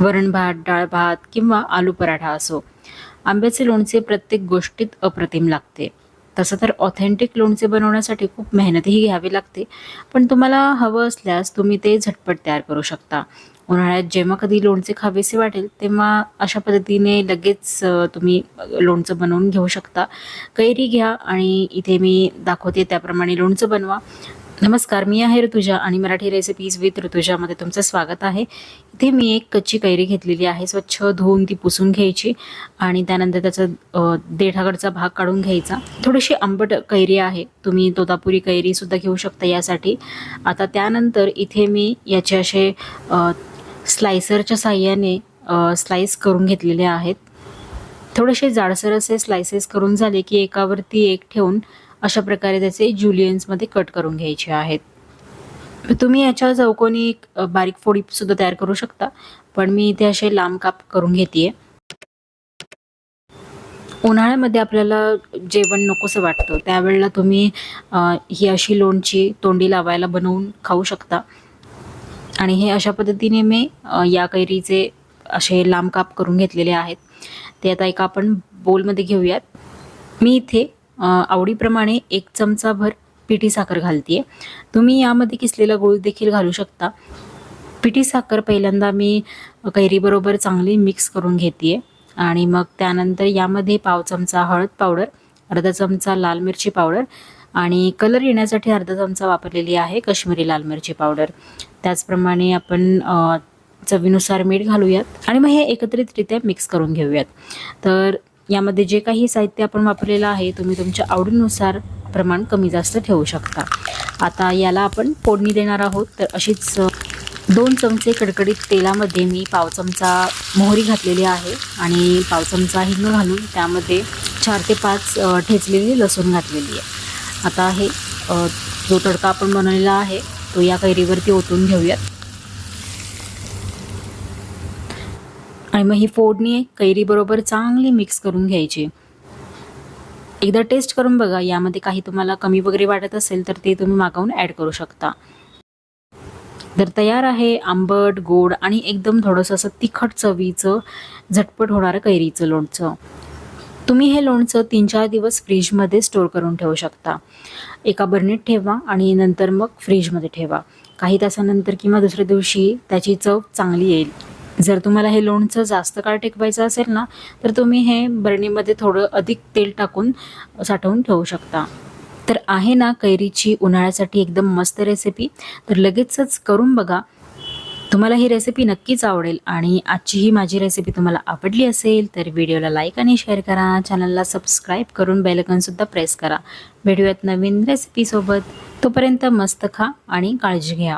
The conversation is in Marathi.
वरण भात डाळ भात किंवा आलू पराठा असो. आंब्याचे लोणचे प्रत्येक गोष्टीत अप्रतिम लागते. तसं तर ऑथेंटिक लोणचे बनवण्यासाठी खूप मेहनतही घ्यावी लागते. पण तुम्हाला हवं असल्यास तुम्ही ते झटपट तयार करू शकता. उन्हाळ्यात जेव्हा कधी लोणचे खावेसे वाटेल तेव्हा अशा पद्धतीने लगेच तुम्ही लोणचं बनवून घेऊ शकता. कैरी घ्या आणि इथे मी दाखवते त्याप्रमाणे लोणचं बनवा. नमस्कार मी आहे ऋतुजा आणि मराठी रेसिपीज विथ ऋतुजामध्ये तुमचं स्वागत आहे. इथे मी एक कच्ची कैरी घेतलेली आहे स्वच्छ धुवून ती पुसून घ्यायची आणि त्यानंतर त्याचा देठाकडचा भाग काढून घ्यायचा. थोडीशी आंबट कैरी आहे तुम्ही तोतापुरी कैरीसुद्धा घेऊ शकता यासाठी. आता त्यानंतर इथे मी याचे असे स्लायसरच्या साह्याने स्लाईस करून घेतलेले आहेत. थोडेसे जाडसर असे स्लायसेस करून झाले की एकावरती एक ठेवून अशा प्रकारे त्याचे जुलियन्समध्ये कट करून घ्यायचे आहेत. तुम्ही याच्या चौकोनी एक बारीक फोडीसुद्धा तयार करू शकता. पण मी इथे असे लांब काप करून घेते उन्हाळ्यामध्ये आपल्याला जेवण नकोसं वाटतं. त्यावेळेला तुम्ही ही अशी लोणची तोंडी लावायला बनवून खाऊ शकता. आणि हे अशा पद्धतीने मी या कैरीचे असे लांब काप करून घेतलेले आहेत. ते आता एका आपण बोलमध्ये घेऊयात. मी इथे आवडीप्रमाणे एक चमचाभर पिठी साखर घालते तुम्ही यामध्ये किसलेला गूळ देखील घालू शकता. पिठी साखर पहिल्यांदा मी कैरीबरोबर चांगली मिक्स करून घेते आणि मग त्यानंतर यामध्ये पाव चमचा हळद पावडर अर्धा चमचा लाल मिरची पावडर आणि कलर येण्यासाठी अर्धा चमचा वापरलेली आहे कश्मीरी लाल मिरची पावडर. त्याचप्रमाणे आपण चवीनुसार मीठ घालूयात. आणि मग हे एकत्रितरित्या मिक्स करून घेऊयात. तर यामध्ये जे काही साहित्य आपण वापरलेलं आहे तुम्ही तुमच्या आवडीनुसार प्रमाण कमी जास्त ठेवू शकता. आता याला आपण फोडणी देणार आहोत. तर अशीच दोन चमचे कडकडीत तेलामध्ये मी पाव चमचा मोहरी घातलेली आहे आणि पाव चमचा हिंग घालून त्यामध्ये चार ते पाच ठेचलेली लसूण घातलेली आहे. आता हे जो तडका आपण बनवलेला आहे तो या कैरीवरती ओतून घेऊयात. आणि मग ही फोडणी कैरीबरोबर चांगली मिक्स करून घ्यायची. एकदा टेस्ट करून बघा यामध्ये काही तुम्हाला कमी वगैरे वाटत असेल तर ते तुम्ही मागवून ॲड करू शकता. तर तयार आहे आंबट गोड आणि एकदम थोडंसं असं तिखट चवीचं झटपट होणारं कैरीचं लोणचं. तुम्ही हे लोणचं तीन चार दिवस फ्रीजमध्ये स्टोर करून ठेवू शकता. एका बरणीत ठेवा आणि नंतर मग फ्रीजमध्ये ठेवा. काही तासानंतर किंवा दुसऱ्या दिवशी त्याची चव चांगली येईल. जर तुम्हाला हे लोणचं जास्त काळ टिकवायचं असेल ना तर तुम्ही हे बरणीमध्ये थोडं अधिक तेल टाकून साठवून ठेवू शकता. तर आहे ना कैरीची उन्हाळ्यासाठी एकदम मस्त रेसिपी तर लगेचच करून बघा. तुम्हाला ही रेसिपी नक्कीच आवडेल आणि आजची ही माझी रेसिपी तुम्हाला आवडली असेल तर व्हिडिओला लाईक आणि शेअर करा. चॅनलला सबस्क्राईब करून बेलकनसुद्धा प्रेस करा. भेटूयात नवीन रेसिपीसोबत तोपर्यंत मस्त खा आणि काळजी घ्या.